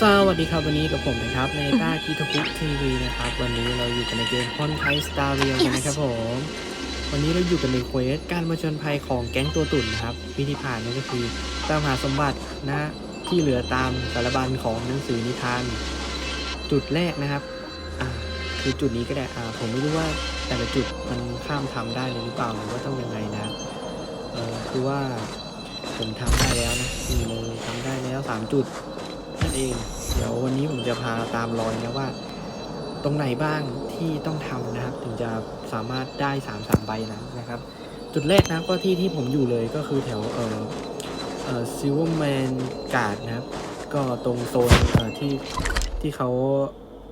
สวัสดีครับ วันนี้กับผมนะครับในต้าคิโตคุทีวีนะครับ วันนี้เราอยู่กันในเกมคอนไทสตาร์เรียกันนะครับผม วันนี้เราอยู่กันในเควสการมาชนภัยของแก๊งตัวตุ่นนะครับ วิธีผ่านนั่นก็คือตามหาสมบัตินะที่เหลือตามสารบัญของหนังสือนิทาน จุดแรกนะครับอ่าคือจุดนี้ก็ได้อ่าผมไม่รู้ว่าแต่ละจุดมันข้ามทำได้เลยหรือเปล่าหรือว่าต้องยังไงนะครับเออคือว่าผมทำได้แล้วนะมีมือทำได้แล้วสามจุด นเอง เดี๋ยววันนี้ผมจะพาตามรอยนะว่า ตรงไหนบ้างที่ต้องทำนะครับ ถึงจะสามารถได้สามสามใบนั้นะครับ จุดแรกนะก็ที่ที่ผมอยู่เลยก็คือแถวเอ่อเออซิลเวอร์แมนการ์ดนะครับ ก็ตรงโซนเอ่อที่ที่เขา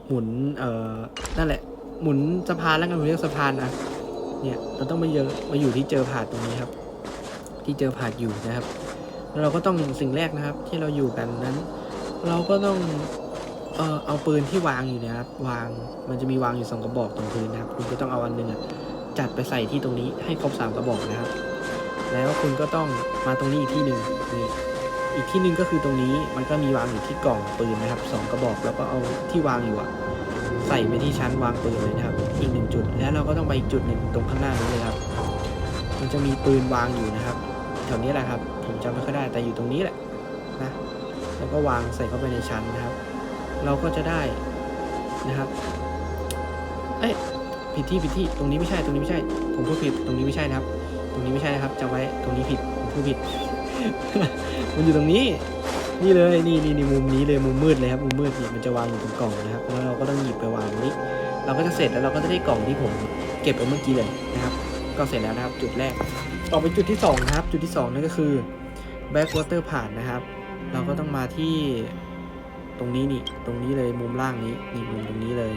หมุนเอ่อนั่นแหละ หมุนสะพานแล้วกันผมเรียกสะพานนะเนี่ยเราต้องมาเยอะมาอยู่ที่เจอผาดตรงนี้ครับ ที่เจอผาดอยู่นะครับแล้วเราก็ต้องสิ่งแรกนะครับ ที่เราอยู่กันนั้น เราก็ต้องเออเอาปืนที่วางอยู่นะครับ วางมันจะมีวางอยู่สองกระบอกตรงพื้นนะครับ คุณก็ต้องเอาอันหนึ่งจัดไปใส่ที่ตรงนี้ให้ครบสามกระบอกนะครับ แล้วคุณก็ต้องมาตรงนี้อีกที่หนึ่งนี่อีกที่หนึ่งก็คือตรงนี้มันก็มีวางอยู่ที่กล่องปืนนะครับสองกระบอกแล้วก็เอาที่วางอยู่อะใส่ไปที่ชั้นวางปืนเลยนะครับ อีกหนึ่งจุด แล้วเราก็ต้องไปอีกจุดหนึ่งตรงข้างหน้านี้เลยครับ มันจะมีปืนวางอยู่นะครับแถวนี้แหละครับ ผมจำไม่ค่อยได้แต่อยู่ตรงนี้แหละนะ แล้วก็วางใส่เข้าไปในชั้นนะครับ เราก็จะได้นะครับ เอ้ยผิดที่ผิดที่ตรงนี้ไม่ใช่ตรงนี้ไม่ใช่ ผมพูดผิดตรงนี้ไม่ใช่นะครับ ตรงนี้ไม่ใช่นะครับจำไว้ตรงนี้ผิดผมพูดผิด มันอยู่ตรงนี้ นี่เลยนี่นี่นี่มุมนี้เลยมุมมืดเลยครับมุมมืดนี่มันจะวางอยู่ตรงกล่องนะครับแล้วเราก็ต้องหยิบไปวางตรงนี้ เราก็จะเสร็จแล้วเราก็จะได้กล่องที่ผมเก็บไปเมื่อกี้เลยนะครับ ก็เสร็จแล้วนะครับจุดแรก ต่อไปจุดที่สองนะครับจุดที่สองนั่นก็คือ backwater ผ่านนะครับ เราก็ต้องมาที่ตรงนี้นี่ ตรงนี้เลยมุมล่างนี้นี่มุมตรงนี้เลย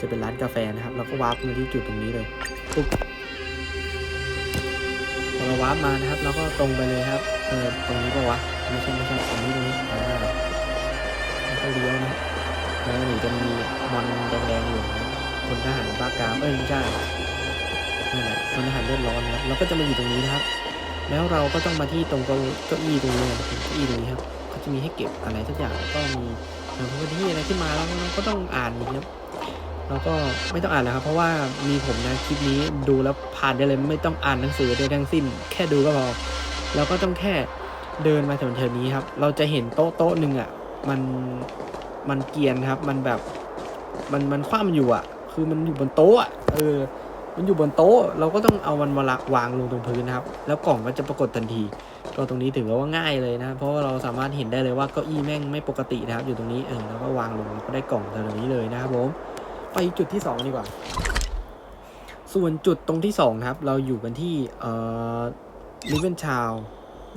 จะเป็นร้านกาแฟนะครับ เราก็วาร์ปมาที่จุดตรงนี้เลยปุ๊บพอเราวาร์ปมานะครับเราก็ตรงไปเลยครับเออตรงนี้ปะวะไม่ใช่ไม่ใช่ตรงนี้ตรงนี้อ่าแล้วก็เลี้ยวนะแล้วนี่จะมีมอนแดงๆอยู่นะคนทหารบ้ากามเอ้ยไม่ใช่นั่นแหละคนทหารเลือดร้อนนะครับเราก็จะมาอยู่ตรงนี้นะครับ แล้วเราก็ต้องมาที่ตรงเก้าเก้าอี้ตรงนี้เก้าอี้ตรงนี้ครับ เขาจะมีให้เก็บอะไรสักอย่างก็มีหนังสือที่อะไรขึ้นมาแล้วก็ต้องอ่านอย่างเงี้ยเราก็ไม่ต้องอ่านแล้วครับ เพราะว่ามีผมนะคลิปนี้ดูแล้วผ่านได้เลยไม่ต้องอ่านหนังสือใดทั้งสิ้น แค่ดูก็พอเราก็ต้องแค่เดินมาแถวๆนี้ครับ เราจะเห็นโต๊ะโต๊ะหนึ่งอะมันมันเกียนครับ มันแบบมันมันคว่ำอยู่อะ คือมันอยู่บนโต๊ะอะเออ มันอยู่บนโต๊ะ เราก็ต้องเอามันมาละวางลงตรงพื้นนะครับ แล้วกล่องก็จะปรากฏทันที ก็ตรงนี้ถือว่าง่ายเลยนะเพราะว่าเราสามารถเห็นได้เลยว่าเก้าอี้แม่งไม่ปกตินะครับอยู่ตรงนี้เออแล้วก็วางลงก็ได้กล่องแถวนี้เลยนะครับผมไปจุดที่สองดีกว่า ส่วนจุดตรงที่สองนะครับ เราอยู่กันที่เอ่อลิเวนชาว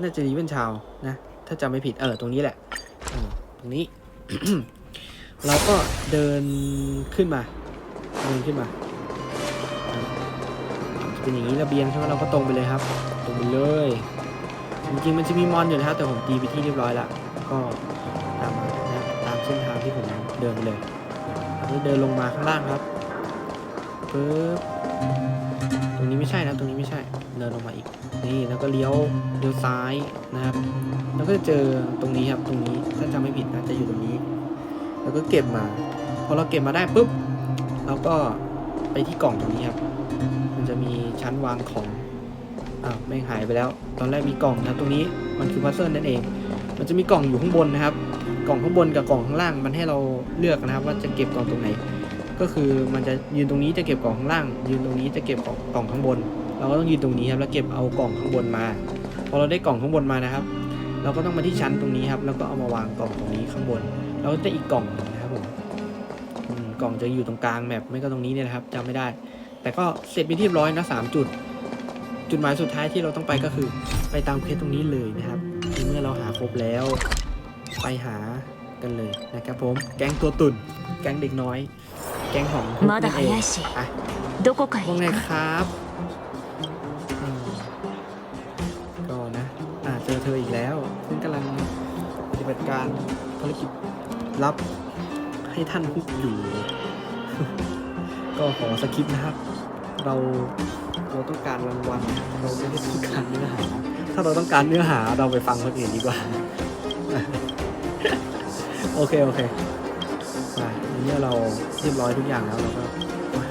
น่าจะลิเวนชาวนะ ถ้าจำไม่ผิดเออตรงนี้แหละตรงนี้ เราก็เดินขึ้นมา เดินขึ้นมาเป็นอย่างนี้ระเบียงใช่ไหมเราก็ตรงไปเลยครับ ตรงไปเลย จริงๆมันจะมีมอนอยู่นะครับแต่ผมตีไปที่เรียบร้อยละก็ตามนะตามเส้นทางที่ผมเดินไปเลยนนี้เดินลงมาข้างล่างครับปึ๊บตรงนี้ไม่ใช่นะตรงนี้ไม่ใช่เดินลงมาอีก นี่แล้วก็เลี้ยวเลี้ยวซ้ายนะครับ แล้วก็จะเจอตรงนี้ครับตรงนี้ถ้าจำไม่ผิดนะจะอยู่ตรงนี้ แล้วก็เก็บมาพอเราเก็บมาได้ปุ๊บเราก็ไปที่กล่องตรงนี้ครับ มันจะมีชั้นวางของ อ้าวไม่งหายไปแล้ว ตอนแรกมีกล่องนะครับตรงนี้มันคือพัซเซิลนั่นเอง มันจะมีกล่องอยู่ข้างบนนะครับ กล่องข้างบนกับกล่องข้างล่าง มันให้เราเลือกนะครับ ว่าจะเก็บกล่องตรงไหน ก็คือมันจะยืนตรงนี้จะเก็บกล่องข้างล่าง ยืนตรงนี้จะเก็บกล่องข้างบน เราก็ต้องยืนตรงนี้ครับแล้วเก็บเอากล่องข้างบนมา พอเราได้กล่องข้างบนมานะครับ เราก็ต้องมาที่ชั้นตรงนี้ครับ แล้วก็เอามาวางกล่องตรงนี้ข้างบนแล้วก็จะอีกกล่องหนึ่งนะครับผมกล่องจะอยู่ตรงกลางแมปไม่ก็ตรงนี้เนี่ยนะครับจำไม่ได้ แต่ก็เสร็จไปที่เรียบร้อยนะสามจุด จุดหมายสุดท้ายที่เราต้องไปก็คือ ไปตามเคสตรงนี้เลยนะครับเมื่อเราหาครบแล้ว ไปหากันเลยนะครับผม แก๊งตัวตุ่น แก๊งเด็กน้อย แก๊งของพวกนั่เอะพวะว่าไงครับก็นะอ่าเจอเธออีกแล้วซึ่งกำลังปฏิบัติการภารกิจรับให้ท่านฮุกอยู่ ก็ขอสคริปนะครับ เราเราต้องการรางวัลเราไม่ได้ต้องการเนื้อหา ถ้าเราต้องการเนื้อหาเราไปฟังคนอื่นดีกว่า ผ โอเค โอเคมาอันนี้เราเรียบร้อยทุกอย่างแล้วเราก็มา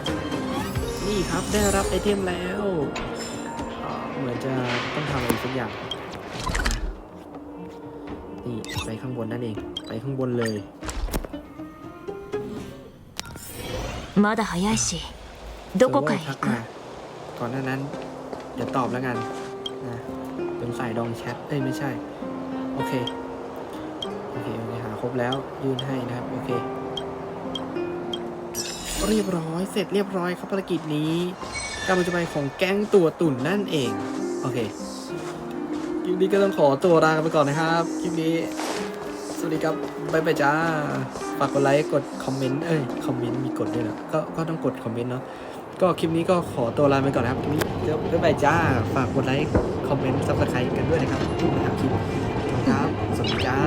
นี่ครับได้รับไอเทมแล้วอ่าเหมือนจะต้องทำอะไรสักอย่าง นี่ไปข้างบนนั่นเอง ไปข้างบนเลย まだ早いし どこかへ ทั 行 ก く มาก่อนหน้านั้น เดี๋ยวตอบแล้วกันนะเป็นสายดองแชท เอ้ย ไม่ใช่ โอเค โอเค โอเค หาครบแล้ว ยื่นให้นะครับ โอเค เรียบร้อย เสร็จเรียบร้อยครับภารกิจนี้ การบรรจบของแก๊งตัวตุ่นนั่นเอง โอเค คลิปนี้ก็ต้องขอตัวลากันไปก่อนนะครับ คลิปนี้ สวัสดีครับบ๊ายบายจ้า ฝากกดไลค์ กดคอมเมนต์ เอ้ย คอมเมนต์มีกดด้วยเหรอ ก็ ก็ต้องกดคอมเมนต์เนาะ ก็คลิปนี้ก็ขอตัวลาไปก่อนนะครับคลิปนี้เดี๋ยวบ๊ายบายจ้า ฝากกดไลค์ คอมเมนต์ซับสไครต์กันด้วยนะครับทุกนะครับคลิปขอบคุณครับ สวัสดีจ้า